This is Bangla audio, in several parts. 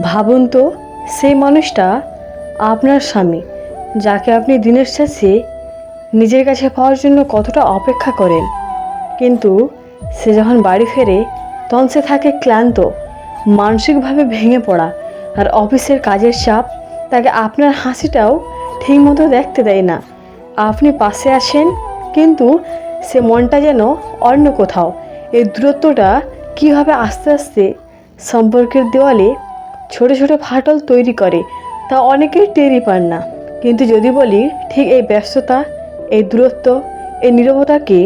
ভাবুন তো, সেই মানুষটা আপনার স্বামী, যাকে আপনি দিনের শেষে নিজের কাছে পাওয়ার জন্য কতটা অপেক্ষা করেন। কিন্তু সে যখন বাড়ি ফেরে, তখন সে থাকে ক্লান্ত, মানসিকভাবে ভেঙে পড়া আর অফিসের কাজের চাপ তাকে আপনার হাসিটাও ঠিকমতো দেখতে দেয় না। আপনি পাশে আসেন কিন্তু সে মনটা যেন অন্য কোথাও। এই দূরত্বটা কীভাবে আস্তে আস্তে সম্পর্কের দেওয়ালে ছোট ছোট ফাটল তৈরি করে, তা অনেকেই টেরই পান না। কিন্তু যদি বলি, ঠিক এই ব্যস্ততা, এই দূরত্ব, এই নীরবতাকে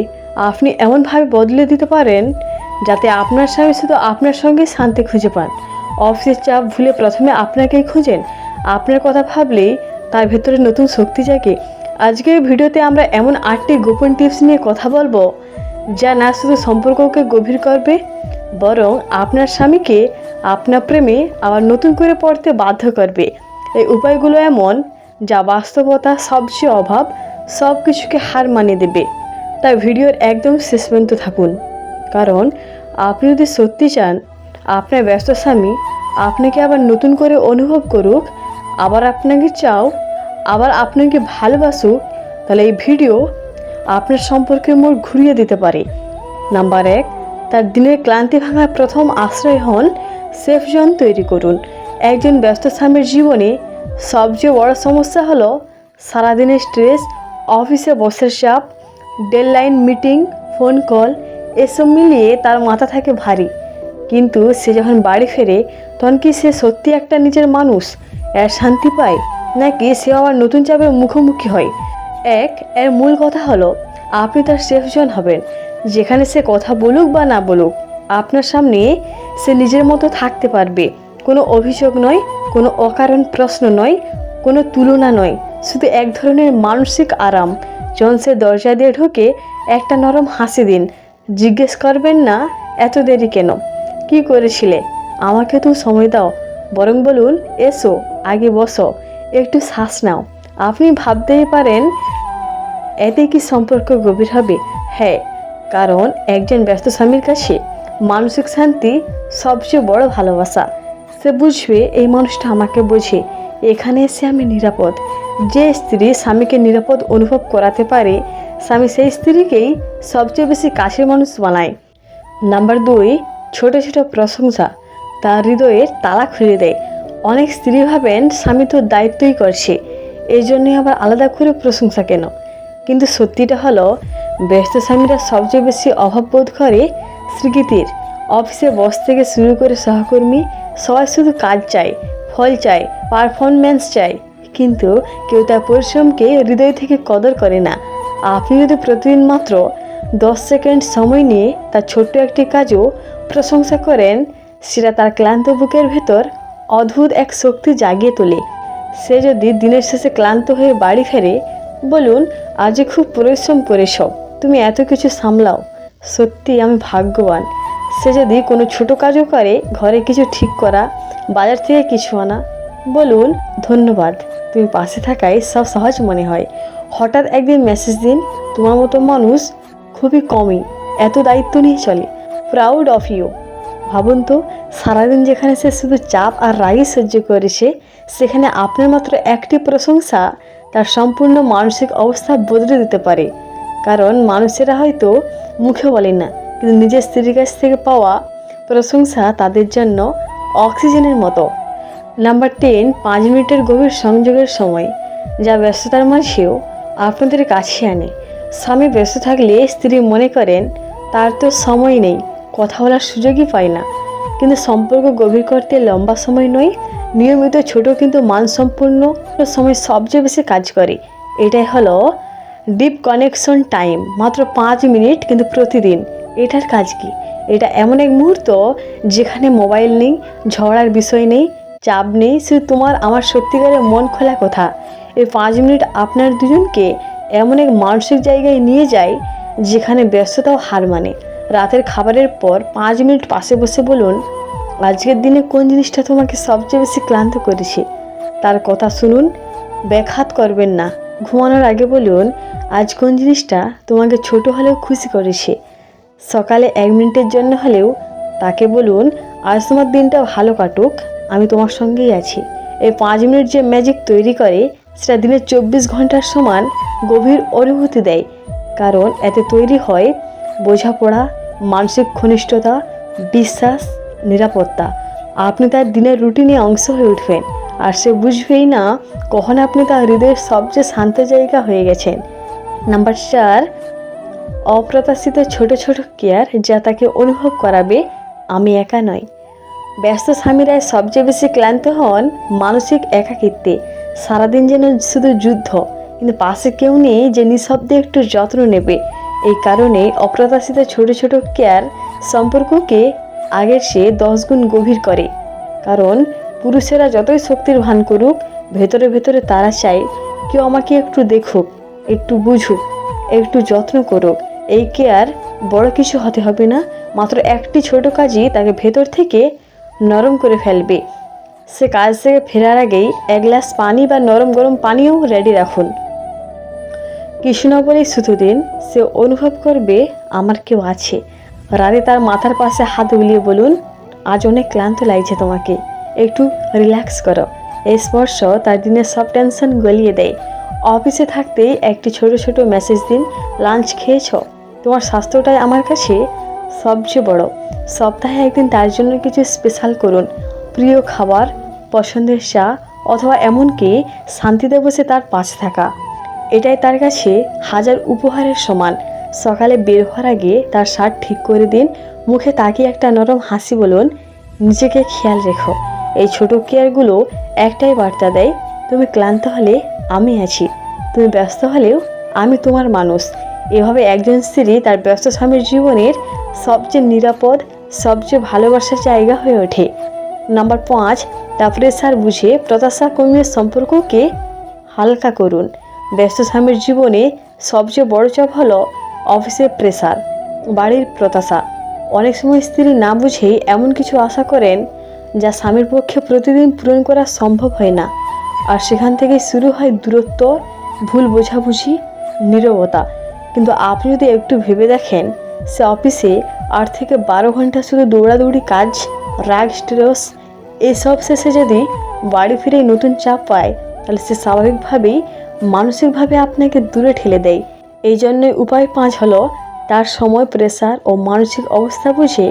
আপনি এমনভাবে বদলে দিতে পারেন যাতে আপনার স্বামী শুধু আপনার সঙ্গে শান্তি খুঁজে পান। অফিসের চাপ ভুলে প্রথমে আপনাকেই খুঁজেন। আপনার কথা ভাবলেই তার ভেতরে নতুন শক্তি জাগে। আজকের ভিডিওতে আমরা এমন আটটি গোপন টিপস নিয়ে কথা বলব, যা না শুধু সম্পর্ককে গভীর করবে বরং আপনার স্বামীকে আপনার প্রেমে আবার নতুন করে পড়তে বাধ্য করবে। এই উপায়গুলো এমন যা বাস্তবতা সবচেয়ে অভাব সব কিছুকে হার মানিয়ে দেবে। তাই ভিডিওর একদম শেষ পর্যন্ত থাকুন। কারণ আপনি যদি সত্যি চান, আপনার ব্যস্ত স্বামী আপনাকে আবার নতুন করে অনুভব করুক, আবার আপনাকে চাও, আবার আপনাকে ভালোবাসুক, তাহলে এই ভিডিও আপনার সম্পর্কে মোড় ঘুরিয়ে দিতে পারে। নাম্বার এক তার দিনের ক্লান্তি ভাঙার প্রথম আশ্রয় হন সেফ জোন তৈরি করুন। একজন ব্যস্ত স্বামীর জীবনে সবচেয়ে বড় সমস্যা হলো সারাদিনের স্ট্রেস, অফিসে বসের চাপ, ডেডলাইন মিটিং, ফোন কল, এসব মিলিয়ে তার মাথা থাকে ভারী। কিন্তু সে যখন বাড়ি ফেরে, তখন কি সে সত্যি একটা নিজের মানুষ? এর শান্তি পায়? নাকি সে আবার নতুন চাপের মুখোমুখি হয়? এক, এর মূল কথা হলো, আপনি তার সেফ জোন হবেন। যেখানে সে কথা বলুক বা না বলুক, আপনার সামনে সে নিজের মতো থাকতে পারবে। কোনো অভিযোগ নয়, কোনো অকারণ প্রশ্ন নয়, কোনো তুলনা নয়। শুধু এক ধরনের মানসিক আরাম। যখন সে দরজা দিয়ে ঢুকে, একটা নরম হাসি দিন। জিজ্ঞেস করবেন না, এত দেরি কেন? কি করেছিলে? আমাকে তো সময় দাও। বরং বলুন, এসো, আগে বসো। একটু শ্বাস নাও। আপনি ভাবতেই পারেন, এতে কি সম্পর্ক গভীর হবে? হ্যাঁ কারণ একজন ব্যস্ত স্বামীর কাছে মানসিক শান্তি সবচেয়ে বড় ভালোবাসা। সে বুঝবে এই মানুষটা আমাকে বোঝে। এখানে এসে আমি নিরাপদ। যে স্ত্রী স্বামীকে নিরাপদ অনুভব করাতে পারে, স্বামী সেই স্ত্রীকেই সবচেয়ে বেশি কাছের মানুষ বানায়। নাম্বার দুই, ছোট ছোট প্রশংসা। তার হৃদয়ের তালা খুলে দেয়। অনেক স্ত্রী ভাবেন স্বামী তো দায়িত্বই করছে। এই জন্যই আবার আলাদা করে প্রশংসা কেন? কিন্তু সত্যিটা হলো ব্যস্ত স্বামীরা সবচেয়ে বেশি অভাব বোধ করে স্বীকৃতির অফিসে বস থেকে শুরু করে সহকর্মী সবাই শুধু কাজ চায়, ফল চায় পারফরমেন্স চায়। কিন্তু কেউ তার পরিশ্রমকে হৃদয় থেকে কদর করে না। আপনি যদি প্রতিদিন মাত্র দশ সেকেন্ড সময় নিয়ে তার ছোট্ট একটি কাজও প্রশংসা করেন, সেটা তার ক্লান্ত বুকের ভেতর অদ্ভুত এক শক্তি জাগিয়ে তোলে। সে যদি দিনের শেষে ক্লান্ত হয়ে বাড়ি ফেরে, বলুন আজ খুব পরিশ্রম করেছ তুমি এত কিছু সামলাও। সত্যি আমি ভাগ্যবান। সে যদি কোনো ছোট কাজও করে, ঘরে কিছু ঠিক করা, বাজার থেকে কিছু আনা, বলুন, ধন্যবাদ। তুমি পাশে থাকায় সব সহজ মনে হয়। হঠাৎ একদিন মেসেজ দিন, তোমার মতো মানুষ খুবই কমই, এত দায়িত্ব নিয়ে চলে। প্রাউড অফ ইউ ভাবুন তো, সারাদিন যেখানে সে শুধু চাপ আর রাগই সহ্য করেছে, সেখানে আপনার মাত্র একটি প্রশংসা তার সম্পূর্ণ মানসিক অবস্থা বদলে দিতে পারে। কারণ মানুষেরা হয়তো মুখে বলে না, কিন্তু নিজের স্ত্রীর কাছ থেকে পাওয়া প্রশংসা তাদের জন্য অক্সিজেনের মতো। নাম্বার টেন পাঁচ মিনিটের গভীর সংযোগের সময়, যা ব্যস্ততার মাঝেও আপনাদের কাছে আনে। স্বামী ব্যস্ত থাকলে স্ত্রী মনে করেন, তার তো সময় নেই, কথা বলার সুযোগই পায় না। কিন্তু সম্পর্ক গভীর করতে লম্বা সময় নয়, নিয়মিত ছোট কিন্তু মানসম্পন্ন সময় সবচেয়ে বেশি কাজ করে। এটাই হলো ডিপ কানেকশন টাইম, মাত্র পাঁচ মিনিট কিন্তু প্রতিদিন। এটার কাজ কি? এটা এমন এক মুহূর্ত যেখানে মোবাইল নেই ঝগড়ার বিষয় নেই, চাপ নেই, শুধু তোমার, আমার সত্যিকারের মন খোলা কথা। এই পাঁচ মিনিট আপনার দুজনকে এমন এক মানসিক জায়গায় নিয়ে যায় যেখানে ব্যস্ততাও হার মানে। রাতের খাবারের পর পাঁচ মিনিট পাশে বসে বলুন, আজকের দিনে কোন জিনিসটা তোমাকে সবচেয়ে বেশি ক্লান্ত করেছে? তার কথা শুনুন, ব্যাঘাত করবেন না। ঘুমানোর আগে বলুন, আজ কোন জিনিসটা তোমাকে ছোট হলেও খুশি করেছে? সকালে এক মিনিটের জন্য হলেও তাকে বলুন, আজ তোমার দিনটা ভালো কাটুক, আমি তোমার সঙ্গেই আছি। এই পাঁচ মিনিট যে ম্যাজিক তৈরি করে, সেটা দিনের চব্বিশ ঘণ্টার সমান গভীর অনুভূতি দেয়। কারণ এতে তৈরি হয় বোঝাপড়া, মানসিক ঘনিষ্ঠতা, বিশ্বাস, নিরাপত্তা। আপনি তার দিনের রুটিনে অংশ হয়ে উঠবেন। আর সে বুঝবেই না কখন আপনি তার হৃদয়ের সবচেয়ে শান্ত জায়গা হয়ে গেছেন। নাম্বার চার, অপ্রত্যাশিত ছোট ছোট কেয়ার যা তাকে অনুভব করাবে, আমি একা নই। ব্যস্ত স্বামীরাই সবচেয়ে বেশি ক্লান্ত হন মানসিক একাকিত্বে। সারাদিন যেন শুধু যুদ্ধ, কিন্তু পাশে কেউ নেই যে নিঃশব্দে একটু যত্ন নেবে। এই কারণে অপ্রত্যাশিত ছোট ছোট কেয়ার সম্পর্ককে আগের সে দশ গুণ গভীর করে। কারণ পুরুষেরা যতই শক্তির ভান করুক, ভেতরে ভেতরে তারা চায়, কেউ আমাকে একটু দেখুক, একটু বুঝুক, একটু যত্ন করুক। এই কেয়ার বড় কিছু হতে হবে না, মাত্র একটি ছোট কাজই তাকে ভেতর থেকে নরম করে ফেলবে। সে কাজ থেকে ফেরার আগেই এক গ্লাস পানি বা নরম গরম পানিও রেডি রাখুন। বলেই শুধু দিন সে অনুভব করবে, আমার কেউ আছে। রাতে তার মাথার পাশে হাত বুলিয়ে বলুন, আজ অনেক ক্লান্ত লাগছে তোমাকে। একটু রিল্যাক্স করো। এই স্পর্শ তার দিনের সব টেনশন গলিয়ে দেয়। অফিসে থাকতেই একটি ছোট ছোট মেসেজ দিন লাঞ্চ খেয়েছ? তোমার স্বাস্থ্যটাই আমার কাছে সবচেয়ে বড়। সপ্তাহে একদিন তার জন্য কিছু স্পেশাল করুন। প্রিয় খাবার, পছন্দের চা অথবা এমনকি শান্তিতে বসে তার পাশে থাকা। এটাই তার কাছে হাজার উপহারের সমান। সকালে বের হওয়ার আগে তার শার্ট ঠিক করে দিন। মুখে তাকিয়ে একটা নরম হাসি বলুন, নিজেকে খেয়াল রেখো। এই ছোট কেয়ারগুলো একটাই বার্তা দেয়, তুমি ক্লান্ত হলে আমি আছি। তুমি ব্যস্ত হলেও আমি তোমার মানুষ। এভাবে একজন স্ত্রী তার ব্যস্ত স্বামীর জীবনের সবচেয়ে নিরাপদ, সবচেয়ে ভালোবাসার জায়গা হয়ে ওঠে। নাম্বার পাঁচ তা প্রেসার বুঝে প্রত্যাশা কমিয়ে সম্পর্ককে হালকা করুন। ব্যস্ত স্বামীর জীবনে সবচেয়ে বড় চাপ হলো অফিসের প্রেশার বাড়ির প্রত্যাশা অনেক সময় স্ত্রী না বুঝেই এমন কিছু আশা করেন যা স্বামীর পক্ষে প্রতিদিন পূরণ করা সম্ভব হয় না। আর সেখান থেকে শুরু হয় দূরত্ব, ভুল বোঝাবুঝি, নীরবতা। কিন্তু আপনি যদি একটু ভেবে দেখেন, সে অফিসে আট থেকে বারো ঘণ্টা শুধু দৌড়াদৌড়ি কাজ, রাগ, স্ট্রেস, এসব শেষে যদি বাড়ি ফিরে নতুন চাপ পায়, তাহলে সে স্বাভাবিকভাবেই, মানসিকভাবে আপনাকে দূরে ঠেলে দেয়। এই জন্যই উপায় পাঁচ হলো, তার সময় প্রেসার ও মানসিক অবস্থা বুঝে,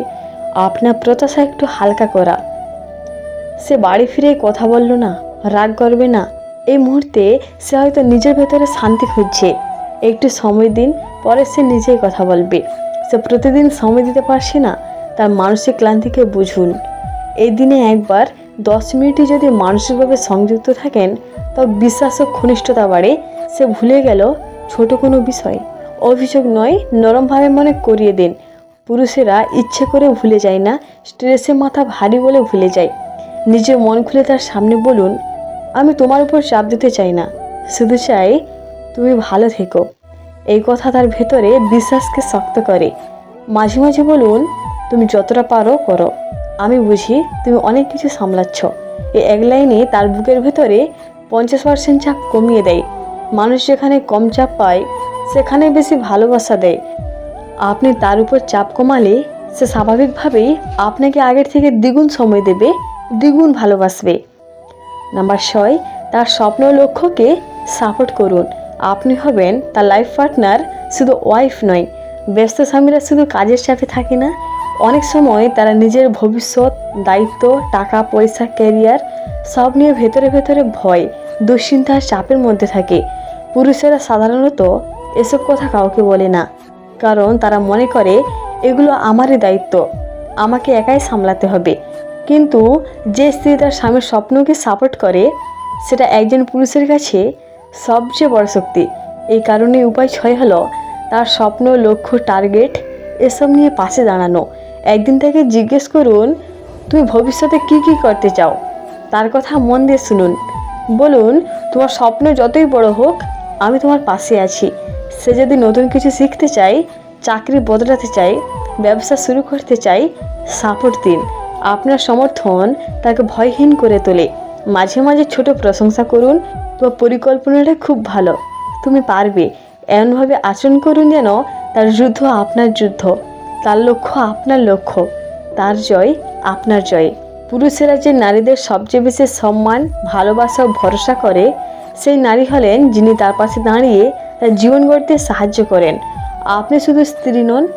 আপনার প্রত্যাশা একটু হালকা করা। সে বাড়ি ফিরে কথা বলল না, রাগ করবে না। এই মুহূর্তে সে হয়তো নিজের ভেতরে শান্তি খুঁজছে। একটু সময় দিন, পরে সে নিজেই কথা বলবে। সে প্রতিদিন সময় দিতে পারছে না, তার মানসিক ক্লান্তিকে বুঝুন। এই দিনে একবার দশ মিনিটই যদি মানসিকভাবে সংযুক্ত থাকেন, তবে বিশ্বাস ও ঘনিষ্ঠতা বাড়ে। সে ভুলে গেল ছোট কোনো বিষয়। অভিযোগ নয়, নরমভাবে মনে করিয়ে দিন। পুরুষেরা ইচ্ছে করে ভুলে যায় না, স্ট্রেসে মাথা ভারী বলে ভুলে যায়। নিজের মন খুলে তার সামনে বলুন, আমি তোমার উপর চাপ দিতে চাই না। শুধু চাই তুমি ভালো থেকো। এই কথা তার ভেতরে বিশ্বাসকে শক্ত করে। মাঝে মাঝে বলুন, তুমি যতটা পারো করো। আমি বুঝি তুমি অনেক কিছু সামলাচ্ছ। এই এক লাইনে তার বুকের ভেতরে পঞ্চাশ পার্সেন্ট চাপ কমিয়ে দেয়। মানুষ যেখানে কম চাপ পায়, সেখানে বেশি ভালোবাসা দেয়। আপনি তার উপর চাপ কমালে সে স্বাভাবিকভাবেই আপনাকে আগের থেকে দ্বিগুণ সময় দেবে। দ্বিগুণ ভালোবাসবে। নাম্বার ছয়, তার স্বপ্ন লক্ষ্যকে সাপোর্ট করুন। আপনি হবেন তার লাইফ পার্টনার, শুধু ওয়াইফ নয়, ব্যস্ত স্বামীরা শুধু কাজের চাপে থাকে না। অনেক সময় তারা নিজের ভবিষ্যৎ, দায়িত্ব, টাকা, পয়সা, ক্যারিয়ার সব নিয়ে ভেতরে ভেতরে ভয়, দুশ্চিন্তার চাপের মধ্যে থাকে। পুরুষেরা সাধারণত এসব কথা কাউকে বলে না, কারণ তারা মনে করে, এগুলো আমারই দায়িত্ব, আমাকে একাই সামলাতে হবে। কিন্তু যে স্ত্রী তার স্বামীর স্বপ্নকে সাপোর্ট করে, সেটা একজন পুরুষের কাছে সবচেয়ে বড় শক্তি। এই কারণে উপায় ছয় হলো তার স্বপ্ন, লক্ষ্য টার্গেট এসব নিয়ে পাশে দাঁড়ানো। একদিন তাকে জিজ্ঞেস করুন, তুমি ভবিষ্যতে কি কি করতে চাও? তার কথা মন দিয়ে শুনুন। বলুন, তোমার স্বপ্ন যতই বড় হোক, আমি তোমার পাশে আছি। সে যদি নতুন কিছু শিখতে চাই চাকরি বদলাতে চাই ব্যবসা শুরু করতে চাই সাপোর্ট দিন। আপনার সমর্থন তাকে ভয়হীন করে তোলে। মাঝে মাঝে ছোট প্রশংসা করুন তোমার পরিকল্পনাটা খুব ভালো। তুমি পারবে। এমনভাবে আচরণ করুন যেন তার যুদ্ধ আপনার যুদ্ধ, তার লক্ষ্য আপনার লক্ষ্য, তার জয় আপনার জয়। পুরুষেরা যে নারীদের সবচেয়ে বেশি সম্মান, ভালোবাসা ও ভরসা করে, সেই নারী হলেন যিনি তার পাশে দাঁড়িয়ে তার জীবন গড়তে সাহায্য করেন। আপনি শুধু স্ত্রী নন,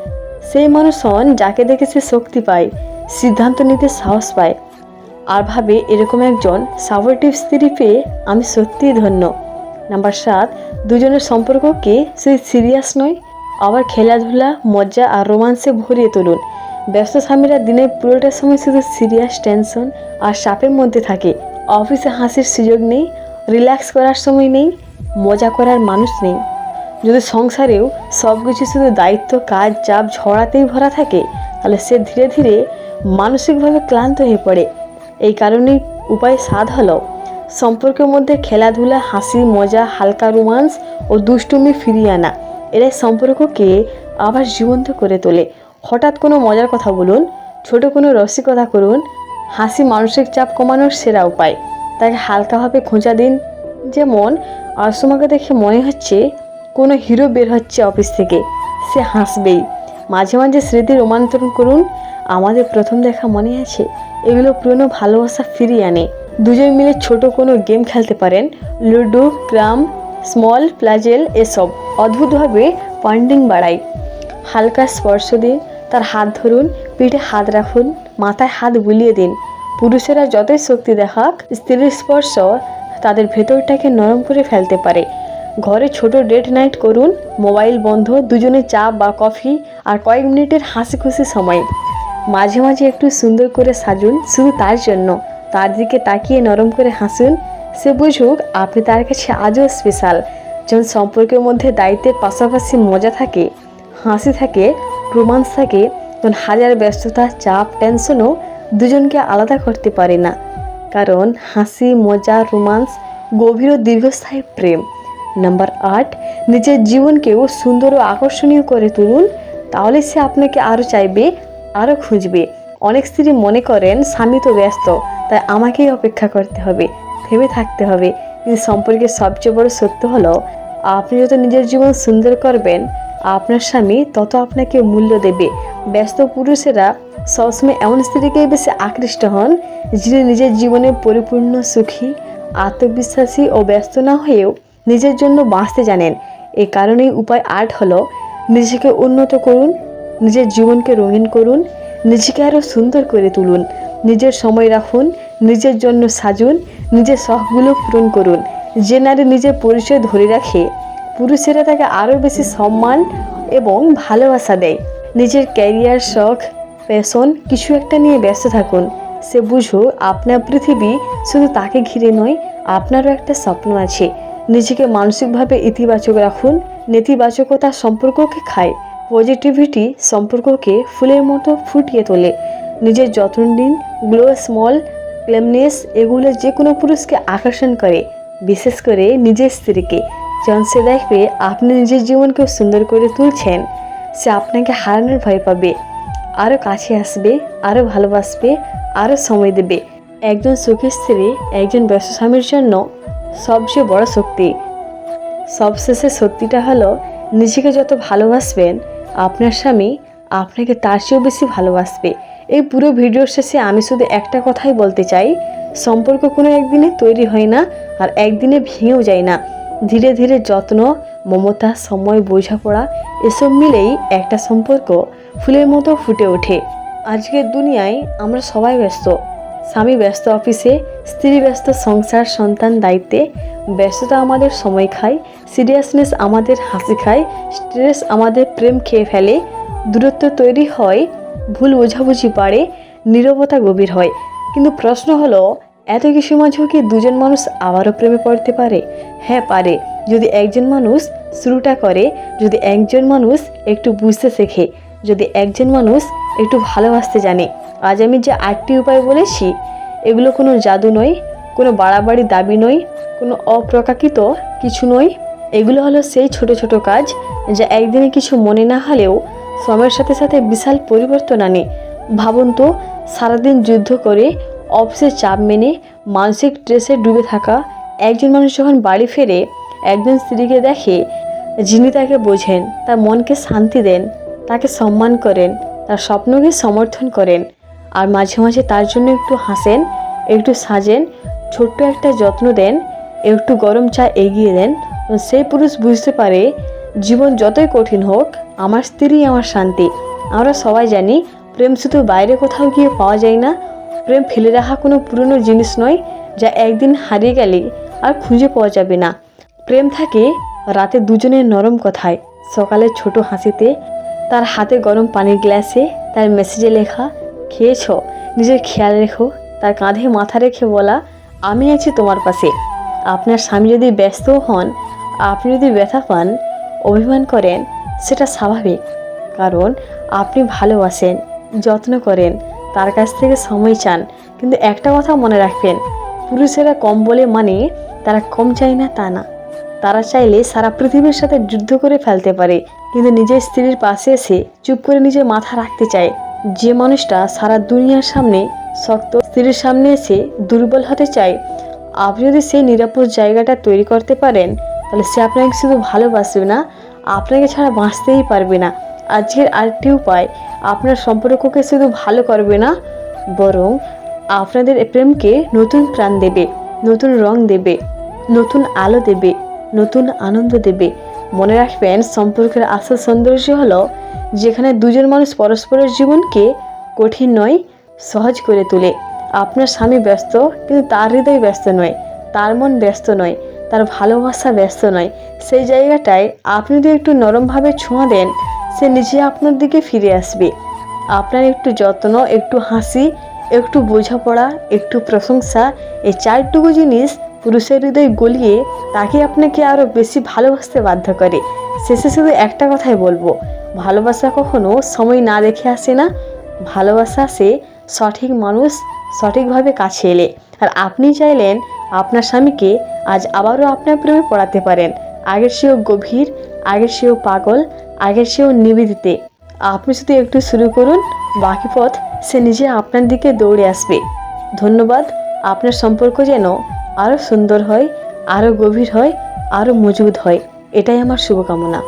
সেই মানুষ হন যাকে দেখে সে শক্তি পায়। সিদ্ধান্ত নিতে সাহস পায়। আর ভাবে এরকম একজন সাপোর্টিভ স্ত্রী পেয়ে আমি সত্যিই ধন্য। নাম্বার সাত, দুজনের সম্পর্ককে সেই সিরিয়াস নয়? আবার খেলাধুলা, মজা আর রোমান্সে ভরিয়ে তুলুন। ব্যস্ত স্বামীরা দিনের পুরোটা সময় শুধু সিরিয়াস টেনশন আর চাপের মধ্যে থাকে। অফিসে হাসির সুযোগ নেই রিল্যাক্স করার সময় নেই, মজা করার মানুষ নেই। যদি সংসারেও সব কিছু শুধু দায়িত্ব, কাজ, চাপ ঝড়াতেই ভরা থাকে, তাহলে সে ধীরে ধীরে মানসিকভাবে ক্লান্ত হয়ে পড়ে। এই কারণেই উপায় সাধ হলো, সম্পর্কের মধ্যে খেলাধুলা, হাসি, মজা, হালকা রোমান্স ও দুষ্টুমি ফিরিয়ে আনা। এরাই সম্পর্ককে আবার জীবন্ত করে তোলে। হঠাৎ কোনো মজার কথা বলুন, ছোট কোনো রসিকতা করুন, হাসি মানসিক চাপ কমানোর সেরা উপায়। তাকে হালকাভাবে খোঁচা দিন। যেমন আসমকে দেখে মনে হচ্ছে কোনো হিরো বের হচ্ছে অফিস থেকে। সে হাসবেই। মাঝে মাঝে স্মৃতি রোমান্তরণ করুন। আমাদের প্রথম দেখা মনে আছে? এগুলো পুরনো ভালোবাসা ফিরিয়ে আনে। দুজন মিলে ছোট কোনো গেম খেলতে পারেন। লুডো, ক্রাম, স্মল, প্লাজেল, এসব। অদ্ভুতভাবে পয়েন্টিং বাড়ায় হালকা স্পর্শ দিন, তার হাত ধরুন, পিঠে হাত রাখুন, মাথায় হাত বুলিয়ে দিন। পুরুষেরা যতই শক্তি দেখাক স্ত্রীর স্পর্শ তাদের ভেতরটাকে নরম করে ফেলতে পারে। ঘরে ছোট ডেট নাইট করুন মোবাইল বন্ধ, দুজনে চা বা কফি আর কয়েক মিনিটের হাসি খুশি সময়। মাঝে মাঝে একটু সুন্দর করে সাজুন, শুধু তার জন্য। তার দিকে তাকিয়ে নরম করে হাসুন, সে বুঝুক, আপনি তার কাছে আজও স্পেশাল যখন সম্পর্কের মধ্যে দায়িত্বের পাশাপাশি মজা থাকে, হাসি থাকে, রোমান্স থাকে, তখন হাজার ব্যস্ততা, চাপ টেনশনও দুজনকে আলাদা করতে পারে না। কারণ হাসি, মজা, রোমান্স, গভীর ও দীর্ঘস্থায়ী প্রেম। নাম্বার আট, নিজের জীবনকেও সুন্দর ও আকর্ষণীয় করে তুলুন, তাহলে সে আপনাকে আরও চাইবে আরও খুঁজবে। অনেক স্ত্রী মনে করেন, স্বামী তো ব্যস্ত, তাই আমাকেই অপেক্ষা করতে হবে, ভেবে থাকতে হবে। কিন্তু সম্পর্কের সবচেয়ে বড় সত্য হলো, আপনি যত নিজের জীবন সুন্দর করবেন, আপনার স্বামী তত আপনাকে মূল্য দেবে। ব্যস্ত পুরুষেরা সবসময় এমন স্ত্রীকেই বেশি আকৃষ্ট হন, যিনি নিজের জীবনে পরিপূর্ণ সুখী, আত্মবিশ্বাসী ও ব্যস্ত না হয়েও নিজের জন্য বাঁচতে জানেন। এ কারণেই উপায় আট হলো, নিজেকে উন্নত করুন, নিজের জীবনকে রঙিন করুন, নিজেকে আরও সুন্দর করে তুলুন, নিজের সময় রাখুন, নিজের জন্য সাজুন, নিজের শখগুলো পূরণ করুন। যে নারী নিজের পরিচয় ধরে রাখে, পুরুষেরা তাকে আরও বেশি সম্মান এবং ভালোবাসা দেয়। নিজের ক্যারিয়ার, শখ, প্যাশন কিছু একটা নিয়ে ব্যস্ত থাকুন। সে বুঝো আপনার পৃথিবী শুধু তাকে ঘিরে নয়, আপনারও একটা স্বপ্ন আছে। নিজেকে মানসিকভাবে ইতিবাচক রাখুন, নেতিবাচকতা সম্পর্ককে খায় পজিটিভিটি সম্পর্ককে ফুলের মতো ফুটিয়ে তোলে। নিজের যত্ন নিন গ্লো স্মল ক্লেমনেস এগুলো যে কোনো পুরুষকে আকর্ষণ করে, বিশেষ করে নিজের স্ত্রীকে। যখন সে দেখবে আপনি নিজের জীবনকে সুন্দর করে তুলছেন, সে আপনাকে হারানোর ভয় পাবে আরও কাছে আসবে আরও ভালোবাসবে আরও সময় দেবে। একজন সুখী স্ত্রী একজন ব্যস্ত স্বামীর জন্য সবচেয়ে বড় শক্তি। সবশেষে সত্যিটা হলো নিজেকে যত ভালোবাসবেন, আপনার স্বামী আপনাকে তার চেয়েও বেশি ভালোবাসবে। এই পুরো ভিডিওর শেষে আমি শুধু একটা কথাই বলতে চাই, সম্পর্ক কোনো একদিনে তৈরি হয় না আর একদিনে ভেঙেও যায় না। ধীরে ধীরে যত্ন, মমতা, সময়, বোঝাপড়া এসব মিলেই একটা সম্পর্ক ফুলের মতো ফুটে ওঠে। আজকের দুনিয়ায় আমরা সবাই ব্যস্ত। স্বামী ব্যস্ত অফিসে স্ত্রী ব্যস্ত সংসার সন্তান দায়িত্বে ব্যস্ততা আমাদের সময় খায় সিরিয়াসনেস আমাদের হাসি খায় স্ট্রেস আমাদের প্রেম খেয়ে ফেলে, দূরত্ব তৈরি হয়, ভুল বোঝাবুঝি বাড়ে নীরবতা গভীর হয়। কিন্তু প্রশ্ন হলো, এত কিছু মাঝেও কি দুজন মানুষ আবারও প্রেমে পড়তে পারে? হ্যাঁ পারে। যদি একজন মানুষ শুরুটা করে, যদি একজন মানুষ একটু বুঝতে শেখে, যদি একজন মানুষ একটু ভালোবাসতে জানে, আজ আমি যে আটটি উপায় বলেছি এগুলো কোনো জাদু নয়, কোনো বাড়াবাড়ি দাবি নয়, কোনো অপ্রকাশিত কিছু নয়। এগুলো হলো সেই ছোট ছোট কাজ যা একদিনে কিছু মনে না হলেও সময়ের সাথে সাথে বিশাল পরিবর্তন আনে। ভাবুন তো, সারাদিন যুদ্ধ করে অফিসের চাপ মেনে, মানসিক স্ট্রেসে ডুবে থাকা একজন মানুষ যখন বাড়ি ফেরে, একজন স্ত্রীকে দেখে যিনি তাকে বোঝেন, তার মনকে শান্তি দেন, তাকে সম্মান করেন, তার স্বপ্নকে সমর্থন করেন আর মাঝে মাঝে তার জন্য একটু হাসেন, একটু সাজেন, ছোট্ট একটা যত্ন দেন, একটু গরম চা এগিয়ে দেন। সেই পুরুষ বুঝতে পারে, জীবন যতই কঠিন হোক, আমার স্ত্রী আমার শান্তি। আমরা সবাই জানি, প্রেম শুধু বাইরে কোথাও গিয়ে পাওয়া যায় না। প্রেম ফেলে রাখা কোনো পুরনো জিনিস নয়, যা একদিন হারিয়ে গেলে আর খুঁজে পাওয়া যাবে না। প্রেম থাকে রাতে দুজনের নরম কথায় সকালে ছোট হাসিতে, তার হাতে গরম পানির গ্লাসে, তার মেসেজে লেখা খেয়েছ? নিজের খেয়াল রেখো, তার কাঁধে মাথা রেখে বলা, আমি আছি তোমার পাশে। আপনার স্বামী যদি ব্যস্ত হন, আপনি যদি ব্যথা পান, অভিমান করেন, সেটা স্বাভাবিক। কারণ আপনি ভালোবাসেন, যত্ন করেন, তার কাছ থেকে সময় চান। কিন্তু একটা কথা মনে রাখবেন, পুরুষেরা কম বলে মানে তারা কম চায় না তা না। তারা চাইলে সারা পৃথিবীর সাথে যুদ্ধ করে ফেলতে পারে, কিন্তু নিজের স্ত্রীর পাশে এসে চুপ করে নিজের মাথা রাখতে চায়। যে মানুষটা সারা দুনিয়ার সামনে শক্ত, স্ত্রীর সামনে এসে দুর্বল হতে চায়, আপনি যদি সেই নিরাপদ জায়গাটা তৈরি করতে পারেন, তাহলে সে আপনাকে শুধু ভালোবাসবে না, আপনাকে ছাড়া বাঁচতেই পারবে না। আজকের আরেকটি উপায়, আপনার সম্পর্ককে শুধু ভালো করবে না, বরং আপনাদের প্রেমকে নতুন প্রাণ দেবে, নতুন রং দেবে, নতুন আলো দেবে, নতুন আনন্দ দেবে। মনে রাখবেন, সম্পর্কের আসল সৌন্দর্য হল যেখানে দুজন মানুষ পরস্পরের জীবনকে কঠিন নয়, সহজ করে তোলে। আপনার স্বামী ব্যস্ত, কিন্তু তার হৃদয় ব্যস্ত নয়, তার মন ব্যস্ত নয়, তার ভালোবাসা ব্যস্ত নয়। সেই জায়গাটায় আপনি যদি একটু নরমভাবে ছোঁয়া দেন, সে নিজে আপনার দিকে ফিরে আসবে। আপনার একটু যত্ন, একটু হাসি, একটু বোঝাপড়া, একটু প্রশংসা, এই চারটুকু জিনিস পুরুষের হৃদয় গলিয়ে তাকে আপনাকে আরও বেশি ভালোবাসতে বাধ্য করে। শেষে শুধু একটা কথাই বলব, ভালোবাসা কখনো সময় না দেখে আসে না। ভালোবাসা আসে সঠিক মানুষ সঠিকভাবে কাছে এলে। আর আপনি চাইলেন আপনার স্বামীকে আজ আবারও আপনার প্রেমে পড়াতে পারেন। আগের সেও গভীর, আগের সেও পাগল, আগের সেও নিবেদিতে। আপনি শুধু একটু শুরু করুন, বাকি পথ সে নিজে আপনার দিকে দৌড়ে আসবে। ধন্যবাদ, আপনার সম্পর্ক যেন আরও সুন্দর হয় আরও গভীর হয় আরও মজবুত হয়। এটাই আমার শুভকামনা।